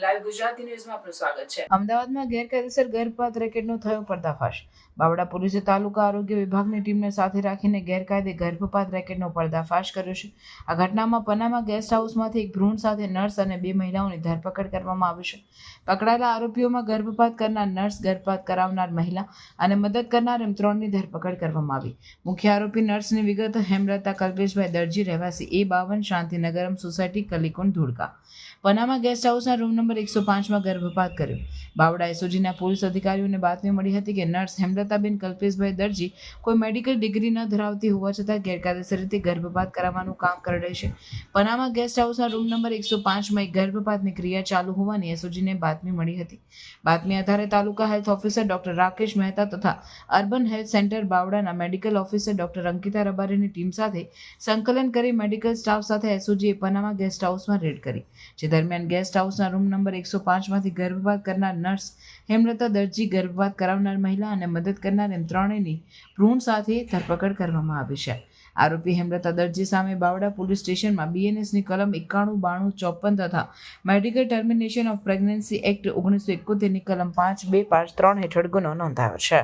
Live Gujarati ન્યૂઝમાં આપનું સ્વાગત છે. અમદાવાદમાં ગેરકાયદેસર ગર્ભપાત રેકેટનો થયો પર્દાફાશ. બાવડા પોલીસે તાલુકા આરોગ્ય વિભાગની ટીમને સાથે રાખીને ગેરકાયદે ગર્ભપાત રેકેટનો પર્દાફાશ કર્યો છે. આ ઘટનામાં પનામા ગેસ્ટ હાઉસમાંથી એક ભ્રૂણ સાથે નર્સ અને બે મહિલાઓની ધરપકડ કરવામાં આવી છે. પકડાયેલા આરોપીઓમાં ગર્ભપાત કરનાર નર્સ, ગર્ભપાત કરાવનાર મહિલા અને મદદ કરનાર એમ ત્રણની ધરપકડ કરવામાં આવી. મુખ્ય આરોપી નર્સની વિગત હેમલતા કલ્પેશભાઈ દરજી, રહેવાસી એ બાવન, શાંતિનગરમ society Kalikund Dhudka Panama guest હાઉસના રૂમ નંબર એકસો પાંચમાં ગર્ભપાત કર્યો. બાવડા એસઓજીના પોલીસ અધિકારીઓને બાતમી મળી હતી કે નર્સ હેમલતાબેન કલ્પેશભાઈ દરજી કોઈ મેડિકલ ડિગ્રી ન ધરાવતી હોવા છતાં ગેરકાયદેસર રીતે ગર્ભપાત કરાવવાનું કામ કરે છે. પનામા ગેસ્ટ હાઉસના રૂમ નંબર એકસો પાંચમાં એક ગર્ભપાતની ક્રિયા ચાલુ હોવાની એસઓજીને બાતમી મળી હતી. બાતમી આધારે taluka health officer doctor Rakesh Mehta તથા અર્બન હેલ્થ સેન્ટર બાવડાના મેડિકલ ઓફિસર ડોક્ટર અંકિતા રબારીની ટીમ સાથે સંકલન કરી મેડિકલ સ્ટાફ સાથે એસઓજીએ પનામા ગેસ્ટ હાઉસમાં રેડ કરી. જે દરમિયાન ગેસ્ટ હાઉસના રૂમ નંબર એકસો પાંચમાંથી ગર્ભપાત કરનાર નર્સ હેમલતા દરજી ગર્ભપાત કરાવનાર મહિલા અને મદદ કરનાર એમ ત્રણેયની ભ્રૂણ સાથે ધરપકડ કરવામાં આવી છે. આરોપી હેમલતા દરજી સામે બાવડા પોલીસ સ્ટેશનમાં બીએનએસની કલમ એકાણું, બાણું, ચોપન તથા medical termination of pregnancy act ઓગણીસો એકોતેરની કલમ પાંચ, બે, પાંચ, ત્રણ હેઠળ ગુનો નોંધાયો છે.